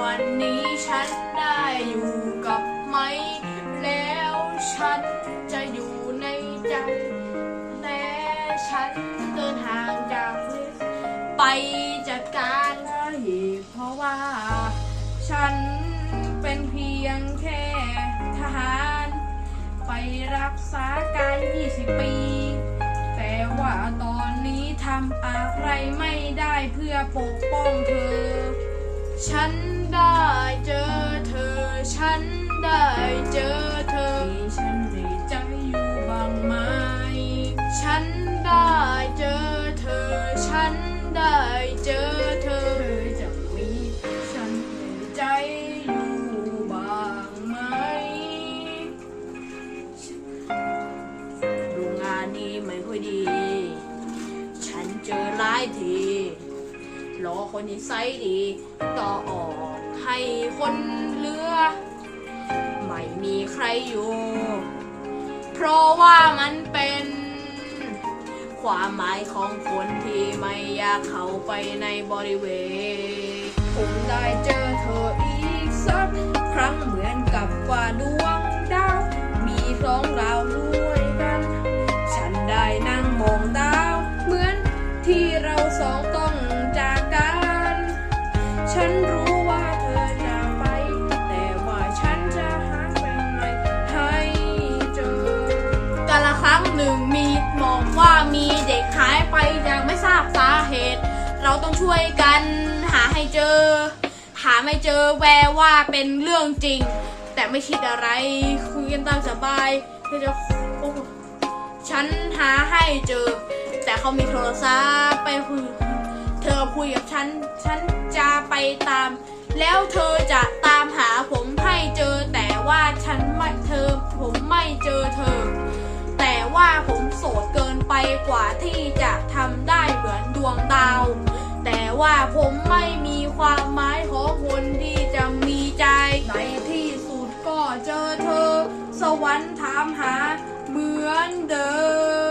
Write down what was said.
วันนี้ฉันได้อยู่กับไหมแล้วฉันจะอยู่ในใจแต่ฉันเดินห่างจากไปจากการอีกเพราะว่า ฉันเป็นเพียงแค่ทหาร ไปรักษาการ 20 ปี แต่ว่าตอนนี้ทำอะไรไม่ได้เพื่อปกป้องเธอ ฉันได้เจอเธอ ฉันได้เจอเธอมีฉันดีใจอยู่บ้างไหม ฉันได้เจอเธอ ฉันได้เจอเธอเธอจะมีฉันดีใจอยู่บ้างไหม ดูงานนี้ไม่ค่อยดี ฉันเจอหลายที รอคนที่ไซส์ดี ต่อออกให้คนเลือ ไม่มีใครอยู่ เพราะว่ามันเป็น ความหมายของคนที่ไม่อยากเข้าไปในบริเวณผมได้เจอเธออีกสักครั้งเหมือนกับว่าดวงดาว มีสองดาวด้วยกัน ฉันได้นั่งมองดาว เหมือนที่เราสองต อ หาไม่เจอแววว่าเป็นเรื่องจริง แต่ไม่คิดอะไรคุยกันตามสบายเธอจะโอ้ฉันหาให้เจอ แต่เขามีโทรศัพท์ไปคุยเธอคุยกับฉัน ฉันจะไปตาม แล้วเธอจะตามหาผมให้เจอ แต่ว่าฉันไม่เธอผมไม่เจอเธอ แต่ว่าผมโสดเกินไปกว่าที่จะทำได้เหมือนดวงดาว แต่ว่าผมไม่มี ความหมายของคนที่จะมีใจในที่สุดก็เจอเธอ สวรรค์ถามหาเหมือนเดิม